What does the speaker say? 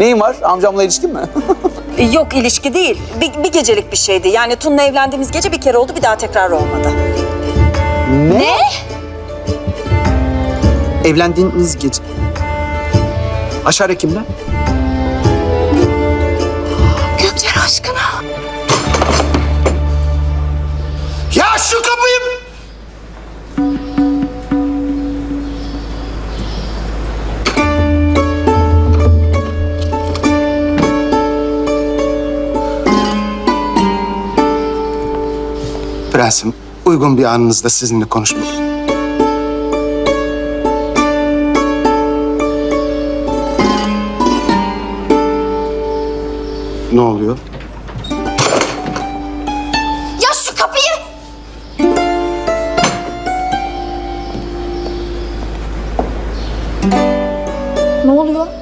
Neyin var? Amcamla ilişkin mi? E, Yok ilişki değil. Bir, bir gecelik bir şeydi. Yani Tun'la evlendiğimiz gece bir kere oldu bir daha tekrar olmadı. ne? Evlendiğiniz gece. Aşağı kimle? Prensim, uygun bir anınızda sizinle konuşmak. Ne oluyor? Ya şu kapıyı! Ne oluyor?